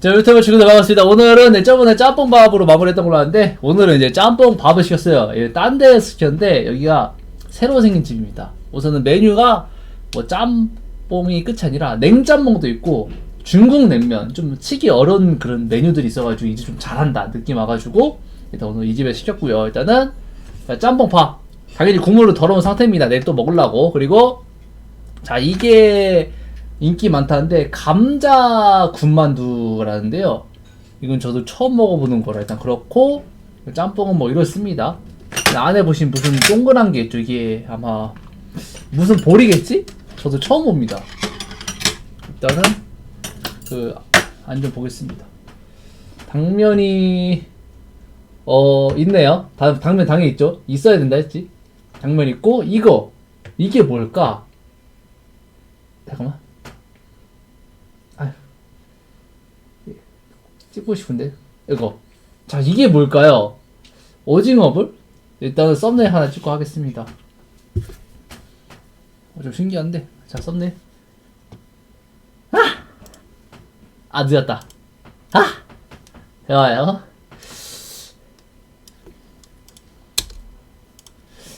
자, 유튜브 친구들 반갑습니다. 오늘은 네, 저번에 짬뽕밥으로 마무리했던 걸로 아는데, 오늘은 이제 짬뽕밥을 시켰어요. 예, 딴 데서 시켰는데, 여기가 새로 생긴 집입니다. 우선은 메뉴가 뭐 짬뽕이 끝이 아니라 냉짬뽕도 있고, 중국 냉면, 좀 치기 어려운 그런 메뉴들이 있어가지고, 이제 좀 잘한다 느낌 와가지고, 일단 오늘 이 집에 시켰고요. 일단은, 자, 짬뽕밥. 당연히 국물로 더러운 상태입니다. 내일 또 먹으려고. 그리고, 자, 이게 인기 많다는데 감자 군만두라는데요. 이건 저도 처음 먹어보는 거라 일단 그렇고 짬뽕은 뭐 이렇습니다. 안에 보신 무슨 동그란 게 있죠. 이게 아마 무슨 볼이겠지? 저도 처음 봅니다. 일단은 그 안 좀 보겠습니다. 당면이 어 있네요. 다, 당면 당연히 있죠. 있어야 된다 했지. 당면 있고 이거 이게 뭘까? 잠깐만. 아휴. 찍고 싶은데 이거. 자 이게 뭘까요? 오징어볼? 일단은 썸네일 하나 찍고 하겠습니다. 어, 좀 신기한데. 자 썸네일. 아! 아 늦었다. 아! 좋아요.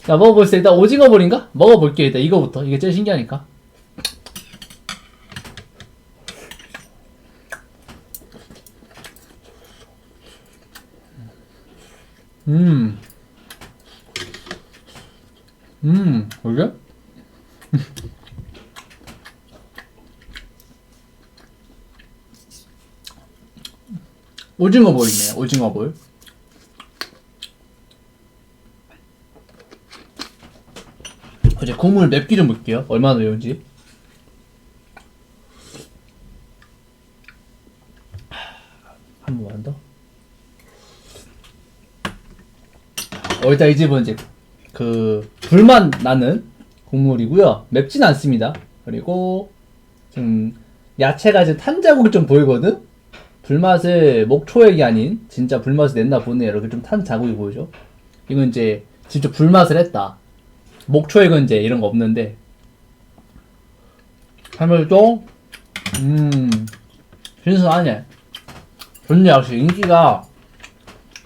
자 먹어볼게요. 일단 오징어볼인가? 먹어볼게요. 일단 이거부터. 이게 제일 신기하니까. 음. 음, 그게? 오징어 볼이네요. 오징어 볼. 이제 국물 맵기 좀 볼게요. 얼마나 매운지. 한 번만 더. 어, 일단 이 집은 이제 그 불만 나는 국물이고요. 맵진 않습니다. 그리고 좀 야채가 이제 탄 자국이 좀 보이거든. 불맛을 목초액이 아닌 진짜 불맛을 냈나 보네. 이렇게 좀 탄 자국이 보이죠. 이건 이제 진짜 불맛을 했다. 목초액은 이제 이런 거 없는데. 하물도 음 신선하네. 좋네 역시 인기가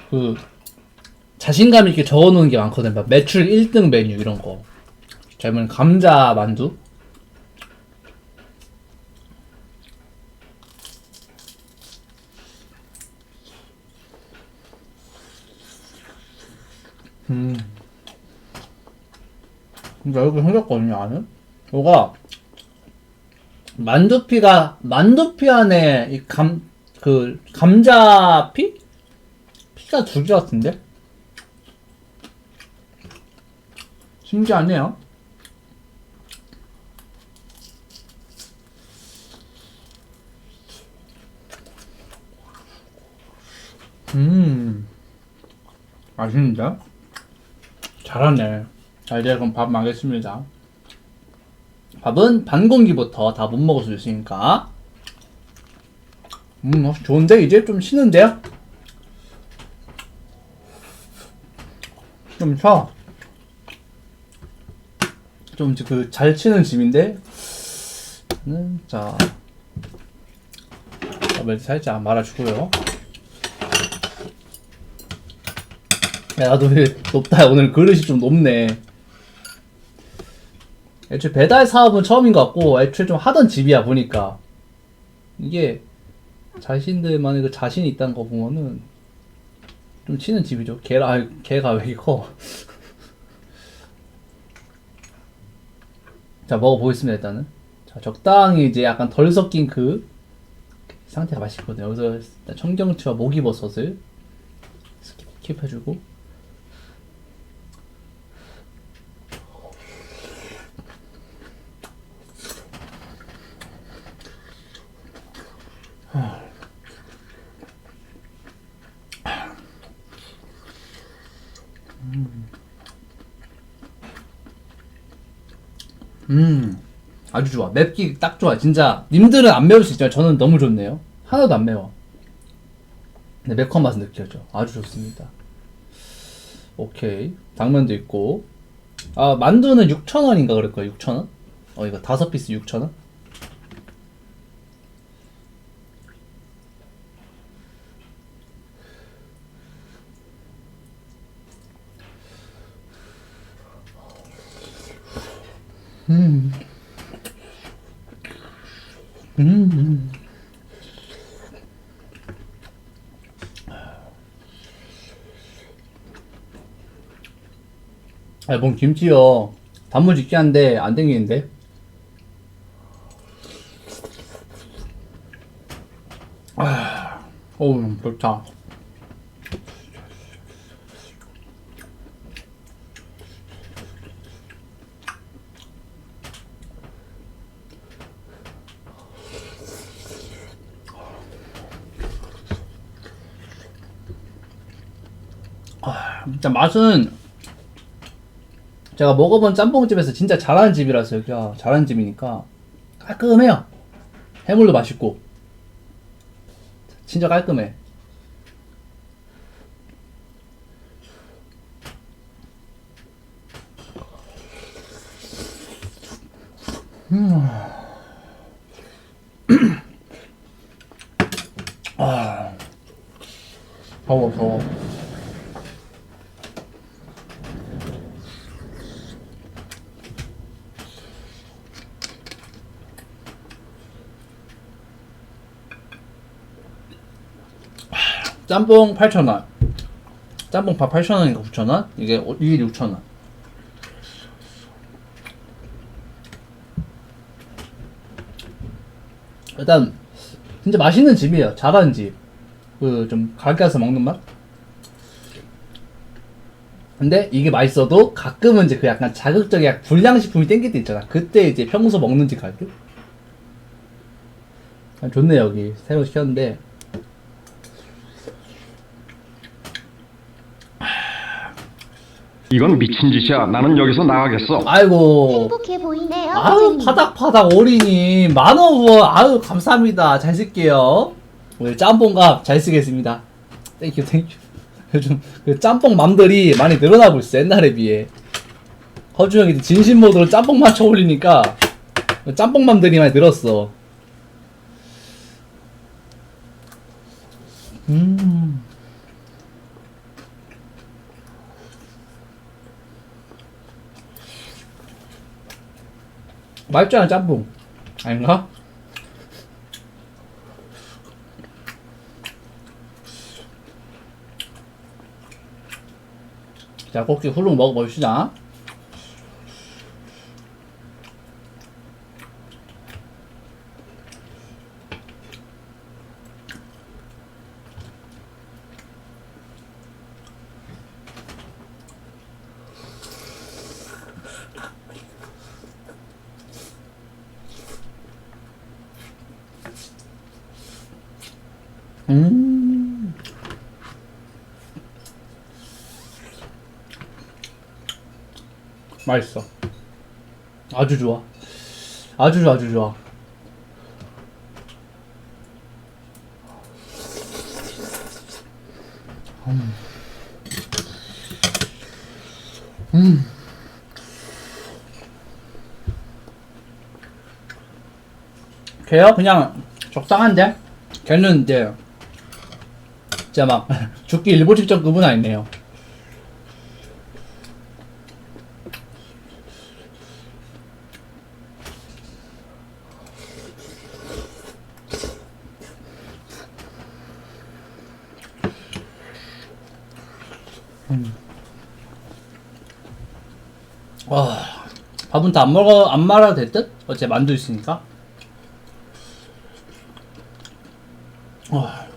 그 자신감 있게 적어놓은 게 많거든. 막 매출 1등 메뉴 이런 거. 젊은 감자 만두. 음. 근데 여기 생겼거든요, 안은? 뭐가, 만두피가, 만두피 안에 이 감, 그, 감자피? 피가 두 개 같은데? 신기하네요. 음, 맛있는데? 잘하네. 자, 이제 그럼 밥 마겠습니다. 밥은 반 공기부터 다 못 먹을 수 있으니까. 음, 어, 좋은데? 이제 좀 쉬는데요? 좀 쉬어. 좀 그 잘 치는 집인데 는 자, 밥을 살짝 말아주고요. 야, 나도 왜 높다. 오늘 그릇이 좀 높네. 애초에 배달 사업은 처음인 것 같고, 애초에 좀 하던 집이야, 보니까. 이게, 자신들만의 그 자신이 있다는 거 보면은, 좀 치는 집이죠. 개라, 아, 개가 왜 커. 자, 먹어보겠습니다, 일단은. 자, 적당히 이제 약간 덜 섞인 그 상태가 맛있거든요. 여기서 청경채와 목이버섯을 스킵 해주고. 음, 아주 좋아. 맵기 딱 좋아. 진짜 님들은 안 매울 수 있지만 저는 너무 좋네요. 하나도 안 매워. 네, 매콤 맛은 느껴져. 아주 좋습니다. 오케이. 당면도 있고. 아, 만두는 6,000원인가 그럴 거예요. 6,000원? 어, 이거 다섯 피스 6,000원? 음. 음. 아, 뭔 김치요. 단무지 있긴 한데 안 땡기는데. 아, 어우, 좋다. 아, 진짜 맛은 제가 먹어본 짬뽕집에서 진짜 잘하는 집이라서 여기가 잘하는 집이니까 깔끔해요. 해물도 맛있고 진짜 깔끔해. 음. 아, 더워 더워. 짬뽕 8,000원. 짬뽕 밥 8,000원인가 9,000원? 이게 오- 이게 6,000원. 일단 진짜 맛있는 집이에요. 잘하는 집. 그 좀 가게 가서 먹는 맛? 근데 이게 맛있어도 가끔은 이제 그 약간 자극적인 약간 불량식품이 땡길 때 있잖아. 그때 이제 평소 먹는 집 갈게. 아, 좋네 여기 새로 시켰는데 이건 미친 짓이야. 나는 여기서 나가겠어. 아이고. 행복해 보이네요. 아유 선생님. 파닥파닥 어린이. 만원 아유 감사합니다. 잘 쓸게요. 오늘 짬뽕값 잘 쓰겠습니다. 땡큐 땡큐 요즘 그 짬뽕 맘들이 많이 늘어나고 있어 옛날에 비해. 허주 형이 진심 모드로 짬뽕 맞춰 올리니까 짬뽕 맘들이 많이 늘었어. 음 맛있잖아 짬뽕 아닌가? 자 꼭지 후루룩 먹어봅시다 음 맛있어 아주 좋아 아주 좋아 아주 좋아 음. 걔요? 그냥 적당한데? 걔는 이제 진짜 막 죽기 일보 직전 그분 아니네요 와 밥은 다 안 먹어 안 말아도 될 듯? 어째 만두 있으니까 와.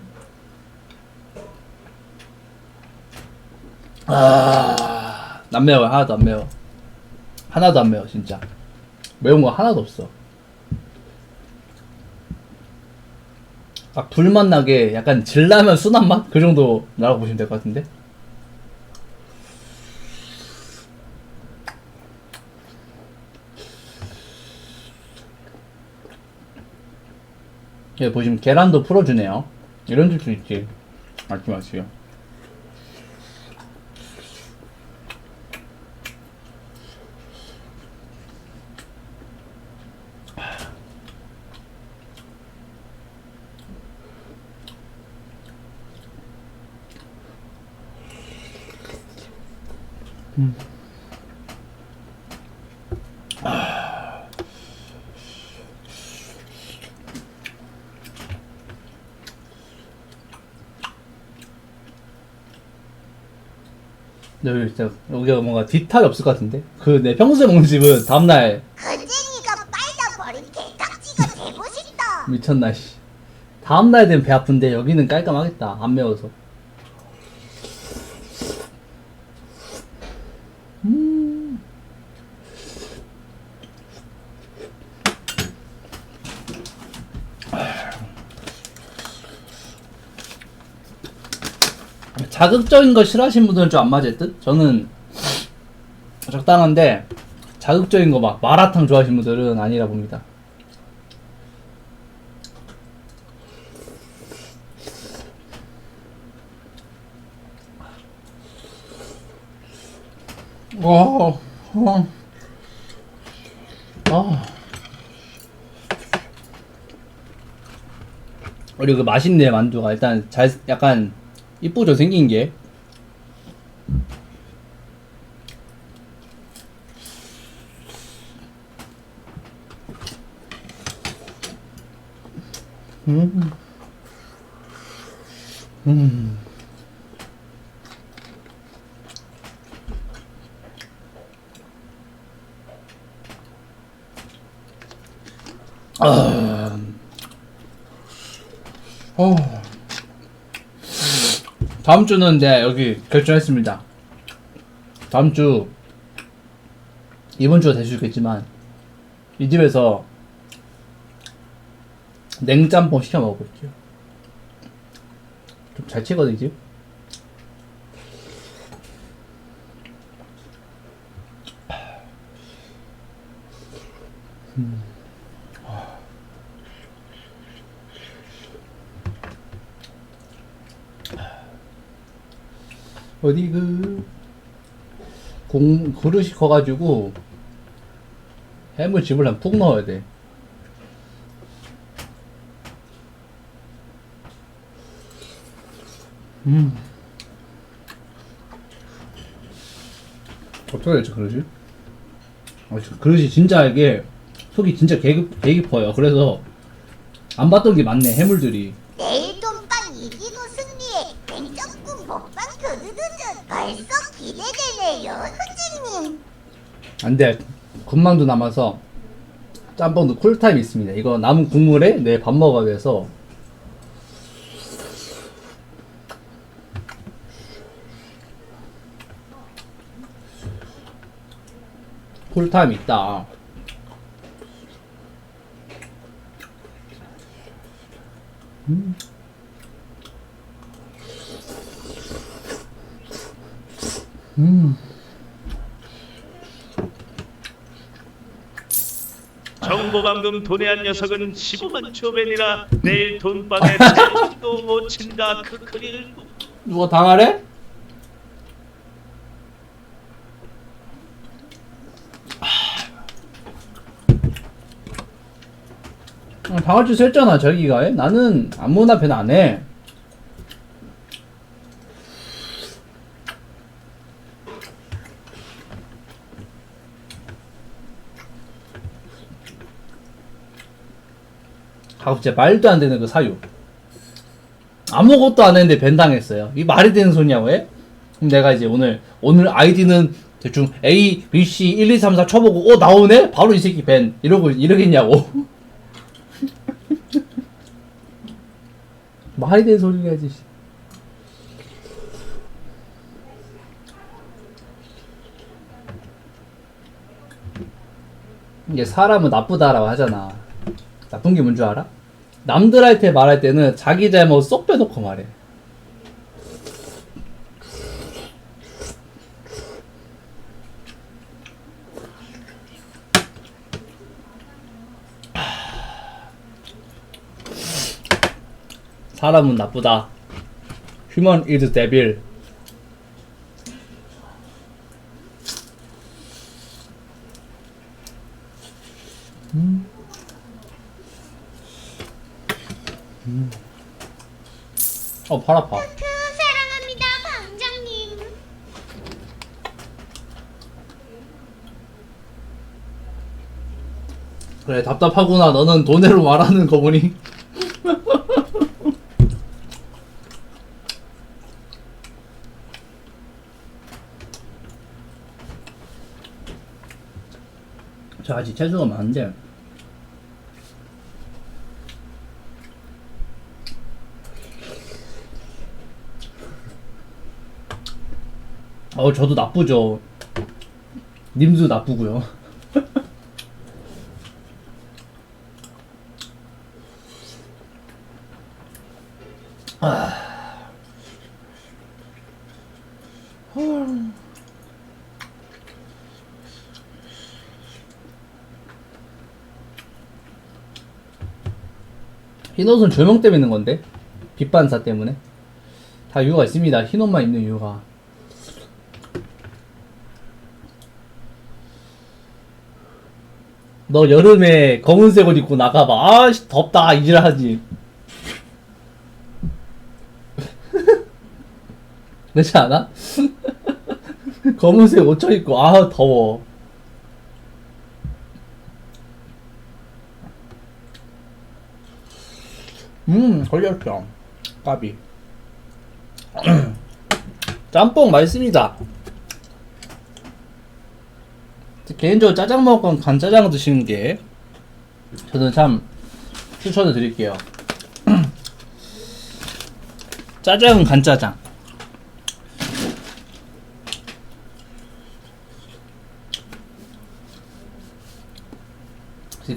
아, 안 매워 하나도 안 매워 하나도 안 매워 진짜 매운 거 하나도 없어 막 불맛 나게 약간 진라면 순한 맛? 그 정도 나라고 보시면 될 것 같은데 여기 보시면 계란도 풀어주네요. 이런 집도 있지. 맞지 마세요. 근데 여기 진짜 여기가 뭔가 디탈이 없을 것 같은데? 그 내 평소에 먹는 집은 다음날 그쟁이가 빨다버린 개딱지가 되고 싶다. 미쳤나 씨 다음날 되면 배 아픈데 여기는 깔끔하겠다 안 매워서 자극적인 거 싫어하시는 분들은 좀 안 맞을 듯? 저는 적당한데 자극적인 거 막 마라탕 좋아하시는 분들은 아니라 봅니다. 와, 아, 아. 그리고 그 맛있네 만두가 일단 잘 약간 이쁘죠 생긴 게. 음. 음. 아. 어. 다음 주는 네 여기 결정했습니다. 다음 주 이번 주가 될 수 있겠지만 이 집에서 냉짬뽕 시켜 먹어볼게요. 좀 잘 치거든 이 집. 어디 그 공, 그릇이 커가지고 해물 집을 한 푹 넣어야 돼. 음. 어떻게 될지 그러지? 아, 저 그릇이 진짜 이게 속이 진짜 개, 개 깊어요. 그래서 안 봤던 게 많네 해물들이. 안돼 군망도 남아서 짬뽕도 쿨타임 있습니다 이거 남은 국물에 내 밥 먹어야 돼서 쿨타임 있다 음. 음. 정보방금 도내한 녀석은 15만 초벤이라 내일 돈방에 태우지도 못 친다 크크리를 누가 당하래? 아, 당할 줄 했잖아 저기가 에? 나는 아무나 배는 안해 아 진짜 말도 안 되는 그 사유 아무것도 안 했는데 벤 당했어요. 이 말이 되는 소리냐고 해? 그럼 내가 이제 오늘 오늘 아이디는 대충 A, B, C 1, 2, 3, 4 쳐보고 어 나오네? 바로 이 새끼 벤 이러고 이러겠냐고. 말이 되는. 씨. 이게 사람은 나쁘다라고 하잖아. 나쁜 게 뭔 줄 알아? 남들한테 말할 때는 자기 잘못 쏙 빼놓고 말해. 사람은 나쁘다. Human is 음. 어, 팔 아파. 사랑합니다, 방장님. 그래, 답답하구나. 너는 돈으로 말하는 거 보니. 저 아직 재수가 많은데 어 저도 나쁘죠. 님도 나쁘고요. 흰옷은 조명 때문에 있는 건데? 빛 반사 때문에? 다 이유가 있습니다. 흰옷만 입는 이유가 너 여름에 검은색 옷 입고 나가봐. 아 씨 덥다. 이질하지. 그렇지 않아? 검은색 옷 쳐입고. 아 더워. 음 걸렸죠. 까비. 짬뽕 맛있습니다 개인적으로 짜장 먹을 건 간짜장 드시는 게 저는 참 추천을 드릴게요. 짜장은 간짜장.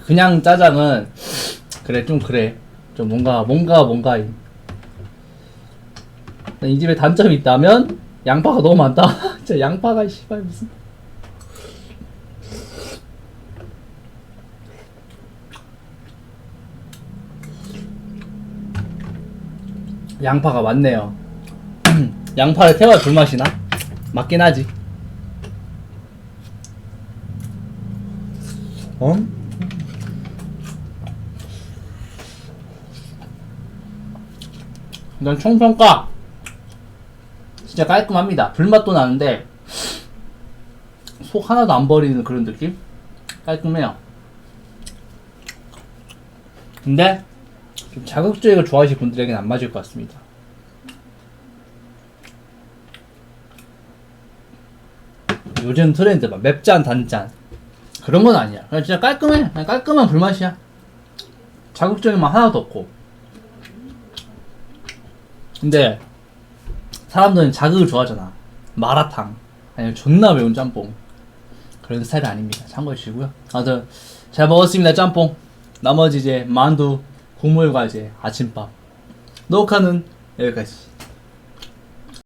그냥 짜장은 그래 좀 그래. 좀 뭔가 뭔가 뭔가 이- 이 집에 단점이 있다면 양파가 너무 많다. 진짜 양파가 씨발 무슨 양파가 많네요 양파를 태워야 불맛이 나? 맞긴 하지 어? 이건 총평가 진짜 깔끔합니다 불맛도 나는데 속 하나도 안 버리는 그런 느낌? 깔끔해요 근데 좀 자극적인 걸 좋아하시는 분들에게는 안 맞을 것 같습니다. 요즘 트렌드 막 맵짠 단짠. 그런 건 아니야. 그냥 진짜 깔끔해. 그냥 깔끔한 불맛이야. 자극적인 맛 하나도 없고. 근데 사람들은 자극을 좋아하잖아. 마라탕. 아니면 존나 매운 짬뽕. 그런 스타일이 아닙니다. 참고해 주시고요. 아무튼 잘 먹었습니다 짬뽕. 나머지 이제 만두 국물과 이제 아침밥. 녹화는 여기까지